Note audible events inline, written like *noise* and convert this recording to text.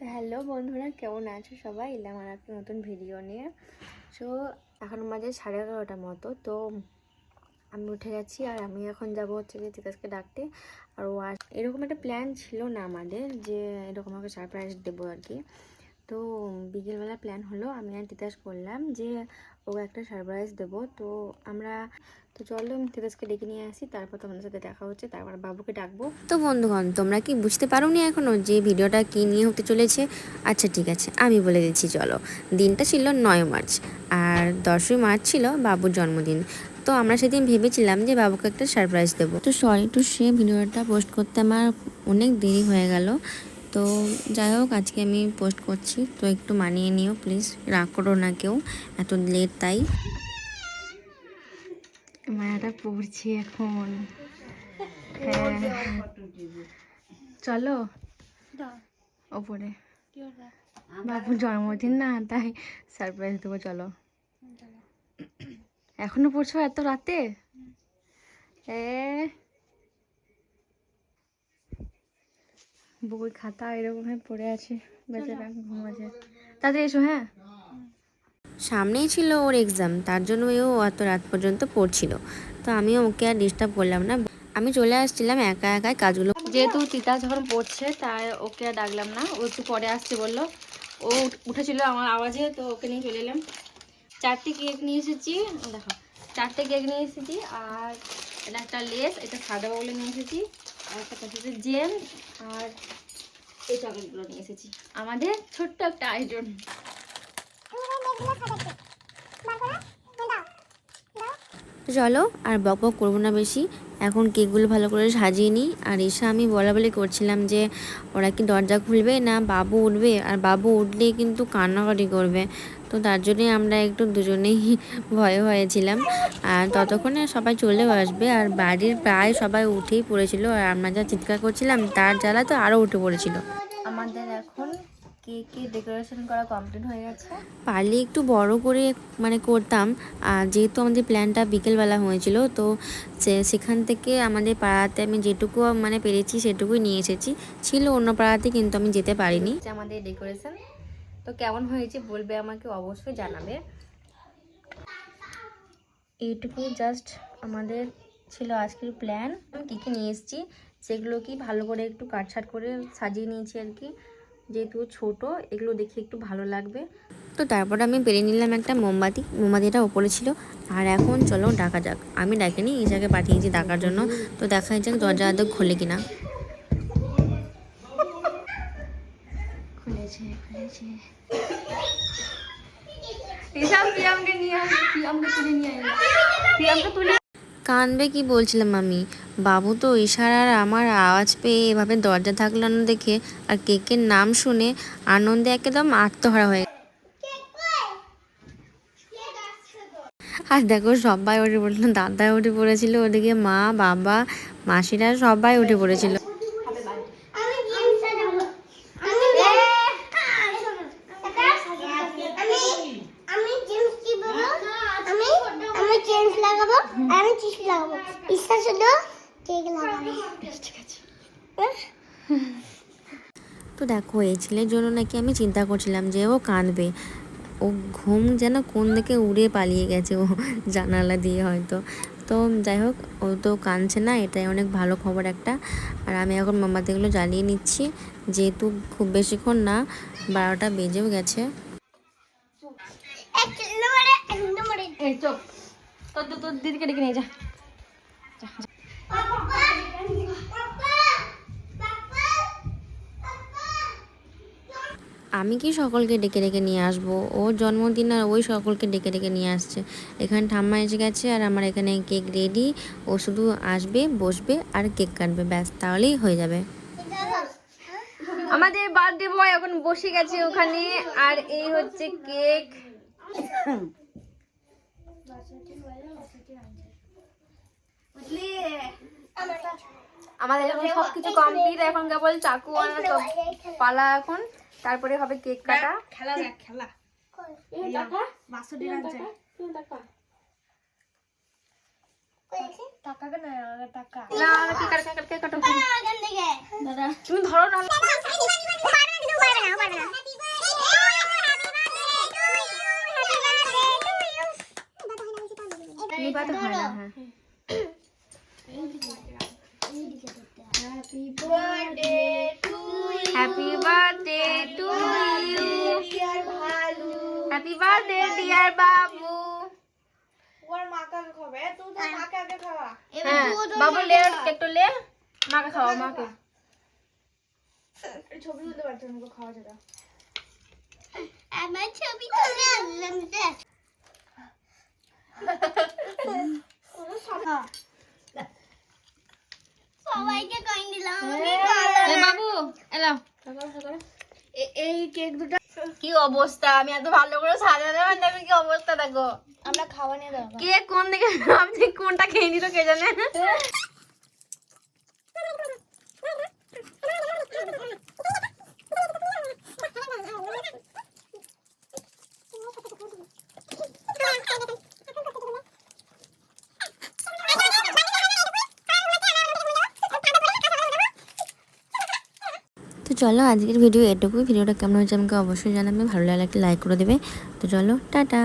তো হ্যালো বন্ধুরা, কেমন আছো সবাই? এলাম আর একটা নতুন ভিডিও নিয়ে। সো এখন মাঝে সাড়ে এগারোটার মতো, তো আমি উঠে গেছি আর আমি এখন যাব হচ্ছে যে তিতাসকে ডাকতে। আর ও এরকম একটা প্ল্যান ছিল না আমাদের যে এরকম আমাকে সারপ্রাইজ দেবো আর কি। তো বিকেলবেলা প্ল্যান হলো, আমি আর তিতাস করলাম যে ওকে একটা সারপ্রাইজ দেবো। তো আমরা তো চলো আমি তিতাসকে ডেকে নিয়ে আসি তারপর তোমাদের সাথে দেখা হচ্ছে তারপর বাবুকে ডাকবো। তো বন্ধুগণ তোমরা কি বুঝতে পারোনি এখনও যে ভিডিওটা কী নিয়ে হতে চলেছে? আচ্ছা ঠিক আছে আমি বলে দিচ্ছি চলো। দিনটা ছিল নয় মার্চ আর দশই মার্চ ছিল বাবুর জন্মদিন। তো আমরা সেদিন ভেবেছিলাম যে বাবুকে একটা সারপ্রাইজ দেবো। তো সরি টু সে ভিডিওটা পোস্ট করতে আমার অনেক দেরি হয়ে গেল। তো যাই হোক, আজকে আমি পোস্ট করছি। তো একটু মানিয়ে নিও, প্লিজ। রাগ করো না কেউ, এত লেট তাই। মায়াটা পড়ছি এখন। হ্যাঁ। চলো। ওপরে। বাবুর জন্মদিন না, তাই সারপ্রাইজ দেবো, চলো। এখনও পড়ছো এত রাতে? এ বই খাতা এরকম হয়ে পড়ে আছে। বেচারা ঘুমাচ্ছে তাড়াতাড়ি এসো হ্যাঁ? সামনেই ছিল ওর এক্সাম তার জন্য ও অত রাত পর্যন্ত পড়ছিল। তো আমিও ওকে আর ডিস্টার্ব করলাম না। আমি চলে আসছিলাম একা একাই কাজগুলো। যেহেতু তিতা যখন পড়ছে তাই ওকে আর ডাকলাম না। ও একটু পরে আসছে বলল। ও উঠেছিল আমার আওয়াজে তো ওকে নিয়ে চলে এলাম। চারটে কেক নিয়ে এসেছি। দেখো চারটে কেক নিয়ে এসেছি আর এটা একটা লেস এটা সাদা বলে নিয়ে এসেছি। আর একটা হচ্ছে জেম আর এই চকলেটগুলো নিয়ে এসেছি। আমাদের ছোট্ট একটা আয়োজন। চলো আর বক বক করব না বেশি। এখন কেকগুলো ভালো করে সাজিয়ে নিই। আর এসে আমি বলা বলি করছিলাম যে, ওরা কি দরজা খুলবে না বাবু উঠবে? আর বাবু উঠলে কিন্তু কান্নাকাটি করবে। তো তার জন্যই আমরা একটু দুজনেই *laughs* ভয়ে হয়েছিলাম আর ততক্ষণে সবাই চলেও আসবে। আর বাড়ির প্রায় সবাই উঠেই পড়েছিল। আর আমরা যা চিৎকার করছিলাম, তার জ্বালা তো আরও উঠে পড়েছিল। আমাদের এখন কেকের ডেকোরেশন করা কমপ্লিট হয়ে গেছে? পারলে একটু বড় করে মানে করতাম। আর যেহেতু আমাদের প্ল্যানটা বিকেলবেলা হয়েছিল তো সেখান থেকে আমাদের পাড়াতে আমি যেটুকু মানে পেরেছি সেটুকুই নিয়ে এসেছি। ছিল অন্য পাড়াতে কিন্তু আমি যেতে পারিনি। আমাদের ডেকোরেশন তো কেমন হয়েছে বলবে আমাকে অবশ্যই জানাবে। এইটুকুই জাস্ট আমাদের ছিল আজকের প্ল্যান আমি কী কী নিয়ে এসেছি সেগুলো কি ভালো করে একটু কাটছাট করে সাজিয়ে নিয়েছি আর কি। যেহেতু ছোট এগুলো দেখে একটু ভালো লাগবে। তো তারপর আমি পেরে নিলাম একটা মোমবাতি। মোমবাতিটা ওপরে ছিল। আর এখন চলো ডাকা যাক। আমি ডাকিনি ইজাকে পাঠিয়েছি ডাকার জন্য। তো দেখা যাক দরজা আদৌ খোলে কিনা। খুলেছে খুলেছে। নিয়ে তুলে নিয়ে তুলে কানবে কি বলছিলাম আমি? বাবু তো ইশারার আমার আওয়াজ পেয়ে এভাবে দরজা থাকলানো দেখে আর কেকের নাম শুনে আনন্দে একদম আত্মহারা হয়ে আর দেখো সবাই উঠে পড়ল দাদা উঠে পড়েছিল, ওদিকে মা, বাবা, মাসিরা সবাই উঠে পড়েছিল আমি গেমস লাগাবো আমি আমি আমি গেমস কি বলব আমি আমি গেমস লাগাবো আর আমি চিস লাগাবো ইচ্ছা ছিল কেক লাগাবো ঠিক আছে তো দেখো এই ছেলের জন্য নাকি আমি চিন্তা করছিলাম যে ও কাঁদবে। ও ঘুম যেন কোন দিকে উড়ে পালিয়ে গেছে ও *laughs* জানালা দিয়ে হয়তো। তো যাই হোক ও তো কাঁদছে না এটাই অনেক ভালো খবর একটা। আর আমি এখন মোমবাতিগুলো জ্বালিয়ে নিচ্ছি। যেহেতু খুব বেশিক্ষণ না বারোটা বেজেও গেছে। তোর তোর- দিদিকে ডেকে নিয়ে যা। আমি কি সকলকে ডেকে ডেকে নিয়ে আসব? ওর জন্মদিন আর ওই সকলকে ডেকে ডেকে নিয়ে আসছে। এখানে ঠাম্মা এসে গেছে আর আমার এখানে কেক রেডি। ও শুধু আসবে বসবে আর কেক কাটবে। ব্যাস তাহলেই হয়ে যাবে। আমাদের বার্থডে বয় এখন বসে গেছে ওখানে। আর এই হচ্ছে কেক। *coughs* আমাদের এখন সবকিছু কমপ্লিট এখন কেবল চাকু আনা সব পালা এখন। তারপরে হবে কেক কাটা। খেলা দেখ খেলা। বাসুটি রাজ্যে টাকা কেন টাকা না কেক কাটা কেক কাটা কেক কাটো এখান থেকে দাদা তুমি ধরো না পারবে না পারবে না পারবে না happy birthday to happy birthday to you dear value happy birthday dear বাবু ওর মাকে খাবে তুই তো মাকে আগে খাওয়া। হ্যাঁ বাবু লে একটু লে মাকে খাওয়া মাকে এই ছবি তুলতে পারছি আমাকে খাওয়া যেটা। আমার ছবি তুলে আনলাম দেখ। সবাইকে কইন দিলাম আমি এ বাবু এলো এ- এই কেক দুটো কি অবস্থা? আমি এত ভালো করে সাজা দেবেন আমি কি অবস্থা দেখো? আমরা খাওয়া নিয়ে দেবো কে কোন দিকে আপনি কোনটা খেয়ে নিল কে জানে? *laughs* চলো আজকের ভিডিও এটুকুই। ভিডিওটা কেমন হয়েছে আমাকে অবশ্যই জানাবে। ভালো লাগলে লাইক করে দেবে। তো চলো, টাটা।